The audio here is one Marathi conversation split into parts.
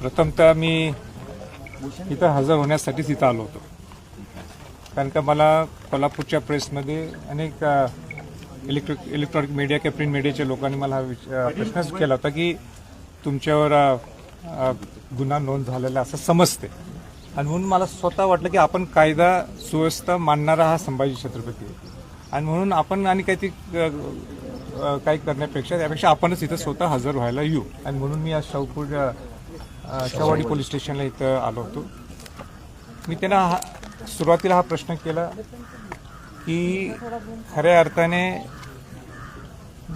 प्रथमतः मी इथं हजर होण्यासाठीच इथं आलो होतो. कारण का मला कोल्हापूरच्या प्रेसमध्ये अनेक इलेक्ट्रिक इलेक्ट्रॉनिक मीडिया किंवा प्रिंट मीडियाच्या लोकांनी मला हा प्रश्नच केला होता की तुमच्यावर गुन्हा नोंद झालेला असं समजते. आणि म्हणून मला स्वतः वाटलं की आपण कायदा सुव्यवस्था मानणारा हा संभाजी छत्रपती. आहे आणि म्हणून आपण आणि काहीतरी काही करण्यापेक्षा त्यापेक्षा आपणच इथं स्वतः हजर व्हायला येऊ. आणि म्हणून मी आज शाहूपूर शवाडी पोलीस स्टेशनला इथं आलो होतो. मी त्यांना हा सुरुवातीला हा प्रश्न केला की खऱ्या अर्थाने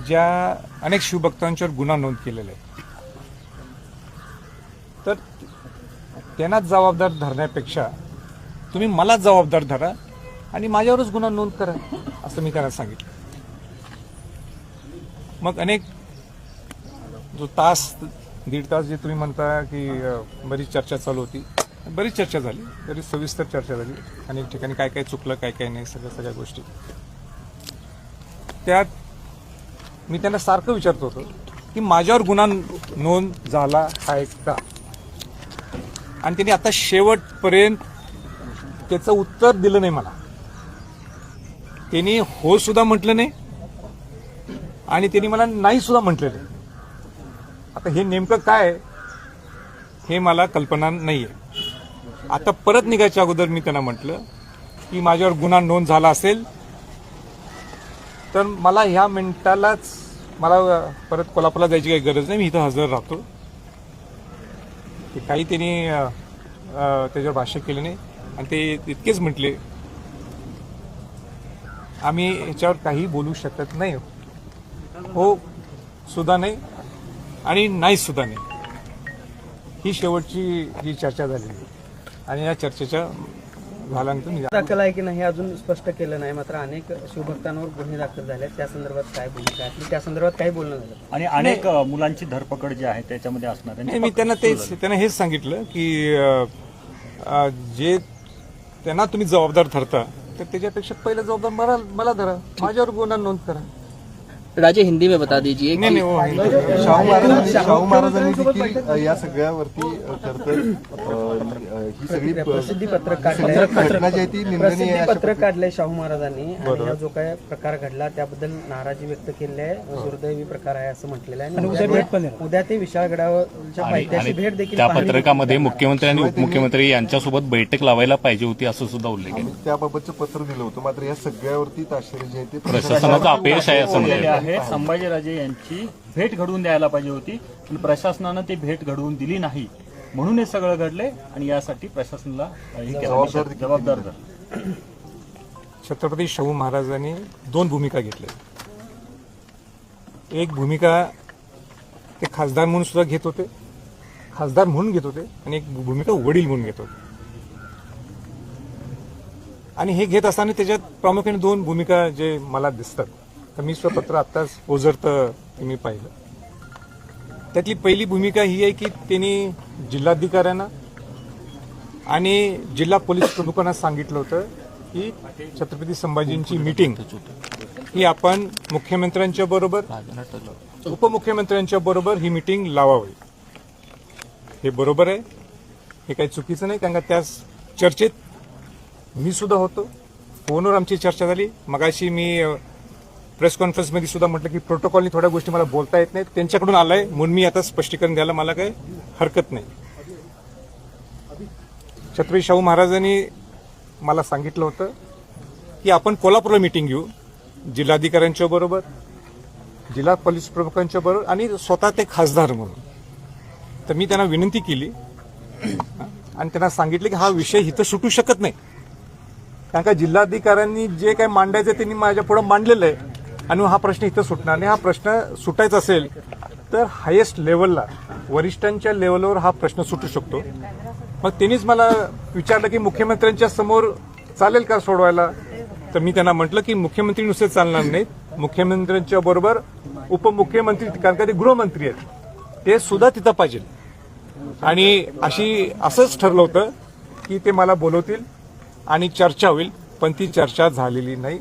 ज्या अनेक शिवभक्तांच्यावर गुन्हा नोंद केलेला आहे तर त्यांनाच जबाबदार धरण्यापेक्षा तुम्ही मलाच जबाबदार धरा आणि माझ्यावरच गुन्हा नोंद करा असं मी त्यांना सांगितलं. मग अनेक जो तास दीड तास जे तुम्ही म्हणता की बरीच चर्चा चालू होती. बरीच चर्चा झाली. तरी सविस्तर चर्चा झाली. अनेक ठिकाणी काय काय चुकलं काय काय नाही सगळ्या सगळ्या गोष्टी. त्यात मी त्यांना सारखं विचारतो होतो की माझ्यावर गुन्हा नोंद झाला आहे का? आणि त्यांनी आता शेवटपर्यंत त्याचं उत्तर दिलं नाही मला. त्यांनी हो सुद्धा म्हटलं नाही. आणि त्यांनी मला नाही सुद्धा म्हटलं नाही आता हे नेमकं काय हे मला कल्पना नाही आहे आता परत निघायच्या अगोदर मी त्यांना म्हटलं की माझ्यावर गुन्हा नोंद झाला असेल तर मला ह्या मिनिटालाच मला परत कोल्हापूरला जायची काही गरज नाही मी इथं हजर राहतो. ते काही त्यांनी त्याच्यावर भाष्य केलं नाही. आणि ते इतकेच म्हटले आम्ही याच्यावर काही बोलू शकत नाही. हो सुद्धा नाही. आणि नाही सुद्धा नाही. ही शेवटची जी चर्चा झालेली. आणि या चर्चेच्या झाल्यानंतर मी दाखल आहे की नाही हे अजून स्पष्ट केलं नाही. मात्र अनेक शिवभक्तांवर गुन्हे दाखल झाले. त्या संदर्भात काय भूमिका आहे? त्या संदर्भात काही बोलणं झालं. आणि अनेक मुलांची धरपकड जी आहे त्याच्यामध्ये असणार मी त्यांना तेच त्यांना हेच सांगितलं की जे त्यांना तुम्ही जबाबदार ठरता तर त्याच्यापेक्षा पहिलं जबाबदार मला मला धरा. माझ्यावर गुन्हा नोंद करा. राजे हिंदी में बता दीजिए नाही नाही आहे. शाहू महाराजांनी शाहू महाराजांनी देखील अ, या सगळ्यावरती ही सगळी प्रसिद्धी पत्रक काढलंय. घटना जी आहे ती निंदनीय प्रसिद्धी आहे अशा पत्रक काढलंय शाहू महाराजांनी. आणि हा जो काय प्रकार घडला त्याबद्दल नाराजी व्यक्त केली आहे. दुर्दैवी प्रकार आहे असं म्हटलेलं आहे. आणि उद्या उद्या ते विशाळगडावरच्या पायथ्याशी भेट देखील त्या पाहणी- पत्रकामध्ये मुख्यमंत्री आणि उपमुख्यमंत्री यांच्यासोबत बैठक लावायला पाहिजे होती असं सुद्धा उल्लेख आहे. आम्ही त्याबाबतचं पत्र दिलं होतं. मात्र या सगळ्यावरती ताशेरे जे आहे ते प्रशासनाचं अपयश आहे असं म्हणतात आहे संभाजीराजे यांची भेट घडवून द्यायला पाहिजे होती पण प्रशासनानं ती भेट घडवून दिली नाही. म्हणून हे सगळं घडले आणि यासाठी प्रशासनाला. जबाबदार देखील जबाबदार धरलं. छत्रपती शाहू महाराजांनी दोन भूमिका घेतल्या. एक भूमिका ते खासदार म्हणून सुद्धा घेत होते खासदार म्हणून घेत होते आणि एक भूमिका वडील म्हणून घेत होते. आणि हे घेत असताना त्याच्यात प्रामुख्याने दोन भूमिका जे मला दिसतात. तर मी स्वपत्र आत्ताच ओझरतं ते मी पाहिलं. त्यातली पहिली भूमिका ही आहे की त्यांनी जिल्हाधिकाऱ्यांना आणि जिल्हा पोलीस प्रमुखांना सांगितलं होतं की छत्रपती संभाजींची मीटिंग ही आपण मुख्यमंत्र्यांच्या बरोबर उपमुख्यमंत्र्यांच्या बरोबर ही मीटिंग लावावी. हे बरोबर आहे. हे काही चुकीचं नाही कारण का त्या चर्चेत मी सुद्धा होतो. फोनवर आमची चर्चा झाली. मगाशी मी प्रेस कॉन्फरन्समध्ये सुद्धा म्हटलं की प्रोटोकॉलनी थोड्या गोष्टी मला बोलता येत नाहीत. त्यांच्याकडून आलंय. म्हणून मी आता स्पष्टीकरण द्यायला मला काही हरकत नाही. छत्रपती शाहू महाराजांनी मला सांगितलं होतं की आपण कोल्हापूरला मिटिंग घेऊ. जिल्हाधिकाऱ्यांच्या बरोबर जिल्हा पोलीस प्रमुखांच्या बरोबर आणि स्वतः ते खासदार म्हणून. तर मी त्यांना विनंती केली. आणि त्यांना सांगितलं की हा विषय इथं सुटू शकत नाही. कारण का जिल्हाधिकाऱ्यांनी जे काही मांडायचं त्यांनी माझ्या पुढे मांडलेलं आहे. आणि हा प्रश्न इथं सुटणार नाही. हा प्रश्न सुटायचा असेल तर हायेस्ट लेवलला वरिष्ठांच्या लेवलवर हा प्रश्न सुटू शकतो. मग त्यांनीच मला विचारलं की मुख्यमंत्र्यांच्या समोर चालेल का सोडवायला? तर मी त्यांना म्हटलं की मुख्यमंत्री नुसते चालणार नाहीत. मुख्यमंत्र्यांच्या बरोबर उपमुख्यमंत्री कारण का ते गृहमंत्री आहेत. ते सुद्धा तिथं पाहिजे. आणि अशी असंच ठरलं होतं की ते मला बोलवतील आणि चर्चा होईल पण ती चर्चा झालेली नाही.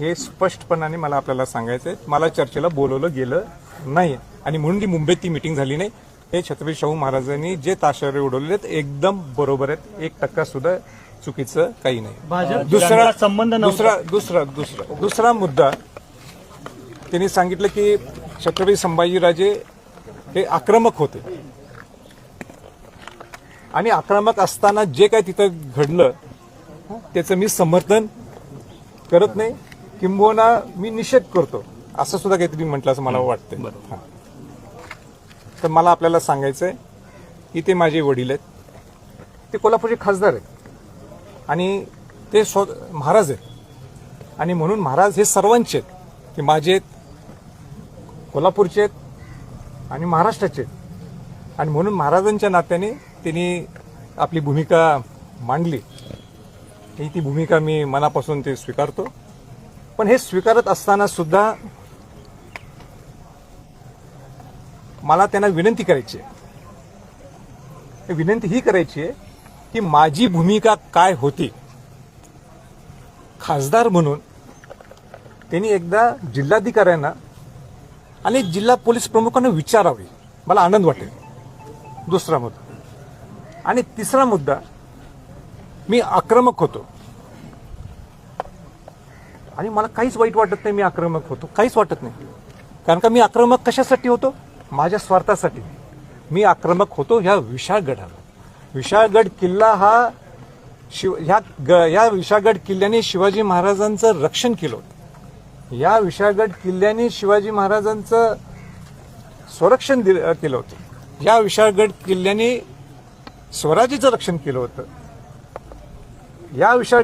हे स्पष्टपणाने मला आपल्याला सांगायचं आहे मला चर्चेला बोलवलं गेलं नाही आणि म्हणून ती मुंबईत ती मिटिंग झाली नाही. हे छत्रपती शाहू महाराजांनी जे ताशारे उडवले आहेत एकदम बरोबर आहेत. एक टक्का सुद्धा चुकीचं काही नाही. दुसरा संबंध. दुसरा दुसरा दुसरा दुसरा मुद्दा. त्यांनी सांगितलं की छत्रपती संभाजीराजे हे आक्रमक होते. आणि आक्रमक असताना जे काय तिथं घडलं त्याचं मी समर्थन करत नाही. किंबहुना मी निषेध करतो. असं सुद्धा काहीतरी म्हटलं असं मला वाटतं हां. तर मला आपल्याला सांगायचं आहे की ते माझे वडील आहेत. ते कोल्हापूरचे खासदार आहेत. आणि ते स्व महाराज आहेत. आणि म्हणून महाराज हे सर्वांचे आहेत. ते माझे आहेत कोल्हापूरचे आहेत आणि महाराष्ट्राचे आहेत. आणि म्हणून महाराजांच्या नात्याने त्यांनी आपली भूमिका मांडली. ही ती भूमिका मी मनापासून ते स्वीकारतो. पण हे स्वीकारत असताना सुद्धा मला त्यांना विनंती करायची आहे. विनंती ही करायची आहे की माझी भूमिका काय होती? खासदार म्हणून त्यांनी एकदा जिल्हाधिकाऱ्यांना आणि जिल्हा पोलीस प्रमुखांना विचारावे. मला आनंद वाटेल. दुसरा मुद्दा. आणि तिसरा मुद्दा मी आक्रमक होतो. आणि मला काहीच वाईट वाटत नाही मी आक्रमक होतो. काहीच वाटत नाही. कारण का मी आक्रमक कशासाठी होतो? माझ्या स्वार्थासाठी. मी आक्रमक होतो ह्या विशाळगडाला विशाळगड किल्ला हा शिव ह्या ग या विशाळगड किल्ल्याने शिवाजी महाराजांचं रक्षण केलं होतं. या विशाळगड किल्ल्याने शिवाजी महाराजांचं संरक्षण दिलं केलं होतं. या विशाळगड किल्ल्याने स्वराज्याचं रक्षण केलं होतं. या विशाळ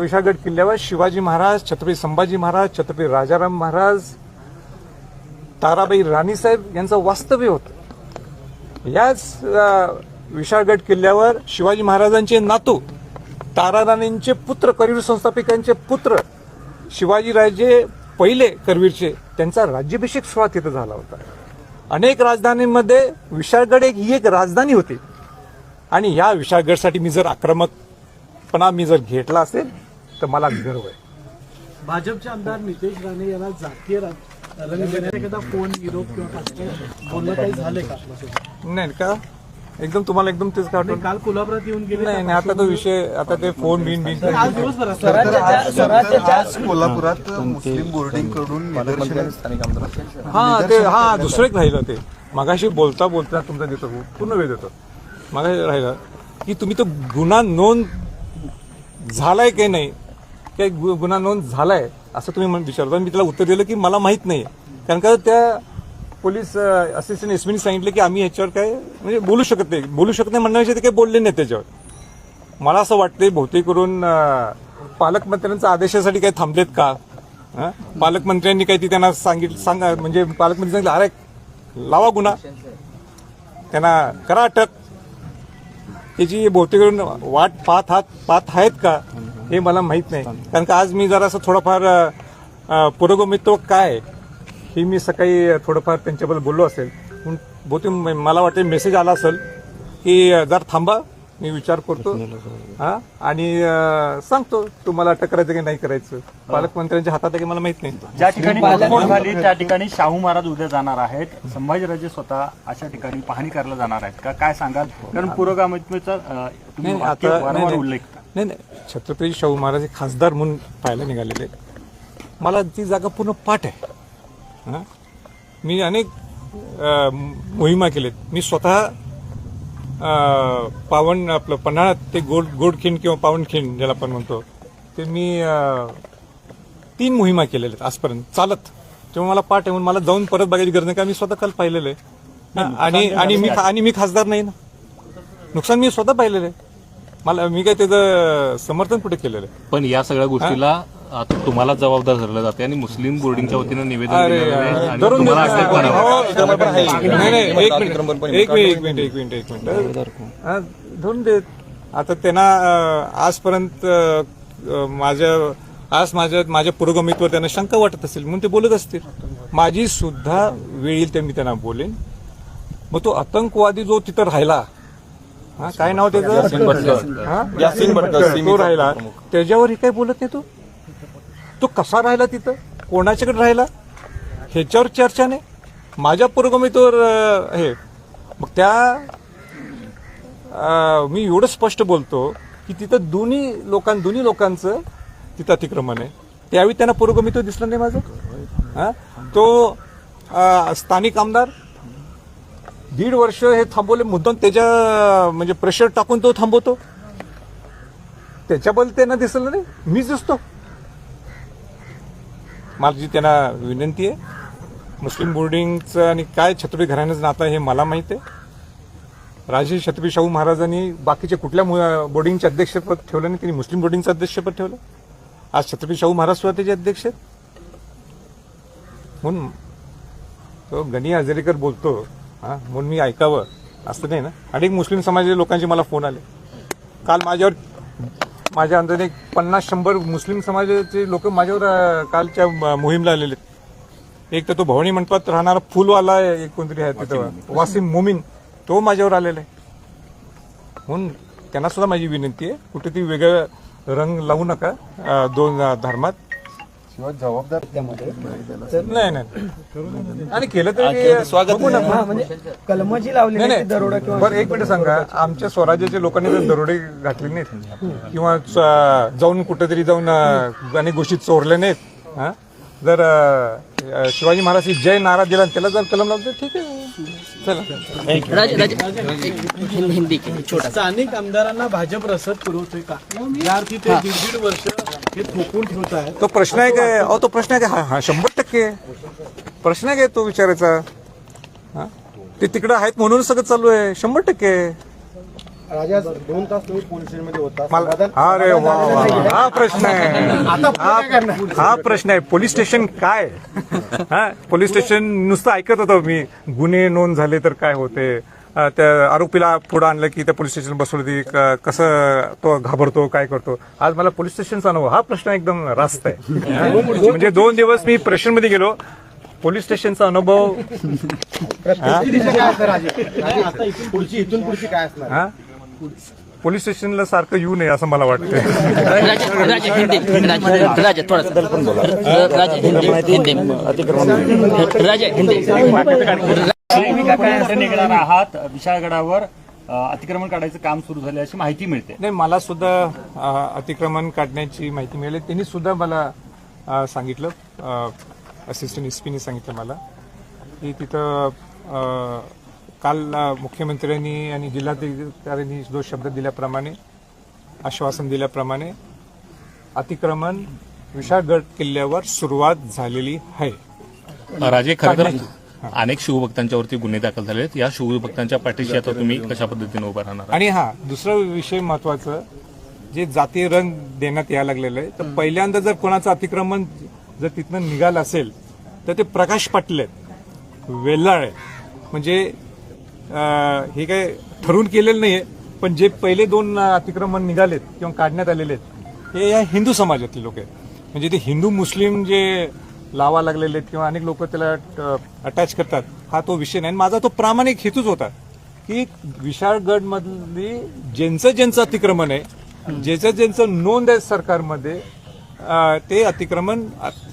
विशाळगड किल्ल्यावर शिवाजी महाराज छत्रपती संभाजी महाराज छत्रपती राजाराम महाराज ताराबाई राणीसाहेब यांचं वास्तव्य होतं. याच विशाळगड किल्ल्यावर शिवाजी महाराजांचे नातू ताराराणींचे पुत्र करवीर संस्थापिकांचे पुत्र शिवाजीराजे पहिले करवीरचे त्यांचा राज्याभिषेक सोहळा तिथं झाला होता. अनेक राजधानीमध्ये विशाळगड एक ही एक राजधानी होती. आणि या विशाळगडसाठी मी जर आक्रमक आक्रमकपणा मी जर घेतला असेल तर मला गर्व आहे. भाजपचे आमदार नितेश राणे यांना जातीय राज- रंग देण्याचा एखादा फोन विरोध किंवा खासदार बोलणं काही झालंय का? नाही का? एकदम तुम्हाला एकदम तेच का आठवण? काल कोल्हापुरात येऊन गेले नाही नाही आता तो विषय आता ते फोन बिन बिन कोल्हापुरात मुस्लिम बोर्डिंगकडून हा ते हा दुसरं एक राहिलं ते. मगाशी बोलता बोलता तुमचा देतो पूर्ण वेळ देतो. मगाशी राहिलं की तुम्ही तो गुन्हा नोंद झालाय की नाही? काही गु- गुन्हा नोंद झालाय असं तुम्ही म्हण- विचारता. मी त्याला उत्तर दिलं की मला माहीत नाही कारण का त्या पोलीस असिस्टंट एसपीने सांगितलं की आम्ही याच्यावर काय म्हणजे बोलू शकत नाही. बोलू शकत नाही म्हणण्याविषयी ते काही बोलले नाही त्याच्यावर. मला असं वाटतंय बहुतेक करून पालकमंत्र्यांच्या आदेशासाठी काही थांबलेत का? पालकमंत्र्यांनी काही ती त्यांना सांगितलं सांगा म्हणजे पालकमंत्री सांगितलं अरे लावा गुन्हा. त्यांना करा अटक. त्याची बहुतेक करून वाट पाहत हात पाहत आहेत का? हे मला माहीत नाही. कारण का आज मी जरासं थोडंफार पुरोगमित्व काय हे मी सकाळी थोडंफार त्यांच्याबद्दल बोललो असेल. बहुतेक म- मला वाटते मेसेज आला असेल की जरा थांबा. मी विचार करतो. हा? आणि सांगतो तुम्हाला अटक करायचं की नाही करायचं. पालकमंत्र्यांच्या हातात आहे की मला माहीत नाही. ज्या ठिकाणी झाली त्या ठिकाणी शाहू महाराज उद्या जाणार आहेत. संभाजीराजे स्वतः अशा ठिकाणी पाहणी करायला जाणार आहेत का? काय सांगाल? कारण पुरोगामित्वाचा उल्लेख नाही नाही. छत्रपती शाहू महाराज हे खासदार म्हणून पाहायला निघालेले आहेत. मला ती जागा पूर्ण पाठ आहे. हं? मी अनेक मोहिमा केलेत. मी स्वतः पावन आपलं पन्हाळ्यात ते गोड गोडखिंड किंवा पावनखिंड ज्याला आपण म्हणतो ते मी तीन मोहिमा केलेल्या आहेत आजपर्यंत. चालत. तेव्हा मला पाठ आहे म्हणून मला जाऊन परत बघायची गरज नाही का मी स्वतः काल पाहिलेलं आहे? आणि आणि मी आणि मी खासदार नाही ना. नुकसान मी स्वतः पाहिलेलं आहे. मला मी काय त्याचं समर्थन कुठे केलेलं आहे? पण या सगळ्या गोष्टीला आता तुम्हाला जबाबदार धरलं जाते आणि मुस्लिम बोर्डिंगच्या वतीनं निवेदन दिलेलं आहे आणि तुम्हाला अटक. हो, नाही नाही एक मिनिट एक मिनिट एक मिनिट एक मिनिट एक मिनिट. हा, धरून देत आता त्यांना अं, आजपर्यंत अं, माझ्या आज माझ्या माझ्या पुरोगमित्वर त्यांना शंका वाटत असेल म्हणून ते बोलत असतील. माझी सुद्धा वेळ येईल ते मी त्यांना बोलेन. मग तो आतंकवादी जो तिथं राहिला हा काय नाव त्याचं? हा? तो राहिला. त्याच्यावर हे काय बोलत नाही तो? तो कसा राहिला तिथं? कोणाच्याकडे राहिला? ह्याच्यावर चर्चा नाही. माझ्या पुरोगमित्वर हे मग त्या मी एवढं स्पष्ट बोलतो की तिथं दोन्ही लोकां दोन्ही लोकांचं तिथं अतिक्रमण आहे. त्यावेळी त्यांना पुरोगमित्व दिसलं नाही माझं. हां? तो स्थानिक आमदार दीड वर्ष हे थांबवले मुद्दाम त्याच्या म्हणजे प्रेशर टाकून तो थांबवतो. त्याच्याबद्दल त्यांना दिसलं नाही. मीच दिसतो. माझी त्यांना विनंती आहे. मुस्लिम बोर्डिंगचं आणि काय छत्रपती घराण्याचं नातं आहे हे मला माहीत आहे. राजे छत्रपती शाहू महाराजांनी बाकीच्या कुठल्या मु- बोर्डिंगचे अध्यक्षपद ठेवलं नाही त्यांनी मुस्लिम बोर्डिंगचं अध्यक्षपद ठेवलं. आज छत्रपती शाहू महाराज सुद्धा त्याचे अध्यक्ष आहेत. म्हणून तो गणी हजरेकर बोलतो हां म्हणून मी ऐकावं असं नाही ना. अनेक मुस्लिम समाजाच्या लोकांचे मला फोन आले. काल माझ्यावर माझ्या अंदाजे एक पन्नास शंभर मुस्लिम समाजाचे लोक माझ्यावर कालच्या मोहीमला आलेले आहेत. एक तर तो भवानी मंडपात राहणारा फुलवाला एक कोणतरी आहे तिथं. वासिम मोमीन. तो माझ्यावर आलेला आहे. म्हणून त्यांना सुद्धा माझी विनंती आहे कुठेतरी वेगळं रंग लावू नका दोन धर्मात. शिवाय जबाबदार नाही नाही. आणि केलं तर स्वागत हा म्हणजे कलम जी लावली नाही. दरोडा किंवा बरं एक मिनिट सांगा. आमच्या स्वराज्याच्या लोकांनी जर दरोडे घातले नाहीत. किंवा च- जाऊन कुठेतरी जाऊन अं, अनेक गोष्टी चोरल्या नाहीत. हा? जर अं, शिवाजी महाराज जय नारा दिला आणि त्याला जर कलम लावलं तर ठीक आहे. चला. राजे राजे हिंदी के छोटा स्थानिक आमदारांना भाजप रसद पुरवतोय का? या अर्थी ते दीड दीड वर्ष हे ठेवत तो प्रश्न आहे काय? अहो तो प्रश्न आहे काय? हा हा शंभर टक्के. प्रश्न आहे काय तो विचारायचा? हा? ते तिकडे आहेत म्हणून सगळं चालू आहे. शंभर टक्के. राजा दोन तास तुम्ही पोलीस स्टेशनमध्ये होता. मला अरे वा वा हा प्रश्न आहे. हा- हा प्रश्न आहे. पोलीस स्टेशन काय? हा? पोलीस स्टेशन नुसतं ऐकत होतो मी. गुन्हे नोंद झाले तर काय होते? त्या आरोपीला पुढे आणलं की त्या पोलीस स्टेशन बसवलं की क- कसं तो घाबरतो काय करतो? आज मला पोलीस स्टेशनचा अनुभव हा प्रश्न एकदम रास्त आहे? म्हणजे दोन दिवस मी प्रेशरमध्ये गेलो पोलीस स्टेशनचा अनुभव पुढची इथून पुढची काय असणार पोलीस स्टेशनला सारखं येऊ नये असं मला वाटतं निघणार आहात विशाळगडावर अतिक्रमण काढायचं काम सुरू झाले अशी माहिती मिळते. नाही मला सुद्धा अतिक्रमण काढण्याची माहिती मिळाली. त्यांनी सुद्धा मला सांगितलं असिस्टंट एसपीने सांगितलं मला. की तिथं काल मुख्यमंत्र्यांनी आणि जिल्हाधिकाऱ्यांनी जो शब्द दिल्याप्रमाणे आश्वासन दिल्याप्रमाणे अतिक्रमण विशाळगड किल्ल्यावर सुरुवात झालेली आहे. राजे खरं अनेक शिवभक्तांच्यावरती गुन्हे दाखल झाले आहेत. या शिवभक्तांच्या पाठीशी आता तुम्ही कशा पद्धतीने उभा राहणार आणि हा दुसरा विषय महत्वाचं जे जातीय रंग देण्यात यायला लागलेलं आहे तर पहिल्यांदा जर कोणाचं अतिक्रमण जर तिथनं निघालं असेल तर ते प्रकाश पाटील आहेत. वेल्लाळ आहे म्हणजे हे काय ठरवून केलेलं नाहीये पण जे पहिले दोन अतिक्रमण निघालेत किंवा काढण्यात आलेले आहेत हे या हिंदू समाजातले लोक आहेत. म्हणजे ते हिंदू मुस्लिम जे लावा लागलेले आहेत किंवा अनेक लोक त्याला अटॅच करतात. हा तो विषय नाही. आणि माझा तो प्रामाणिक हेतूच होता की विशाळगड मधली ज्यांचं ज्यांचं अतिक्रमण आहे ज्याचं ज्यांचं नोंद आहे सरकारमध्ये ते अतिक्रमण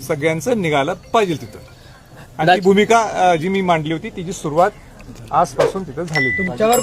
सगळ्यांचं निघालं पाहिजे तिथं. आणि भूमिका जी मी मांडली होती तिची सुरुवात आजपासून तिथं झाली तुमच्यावर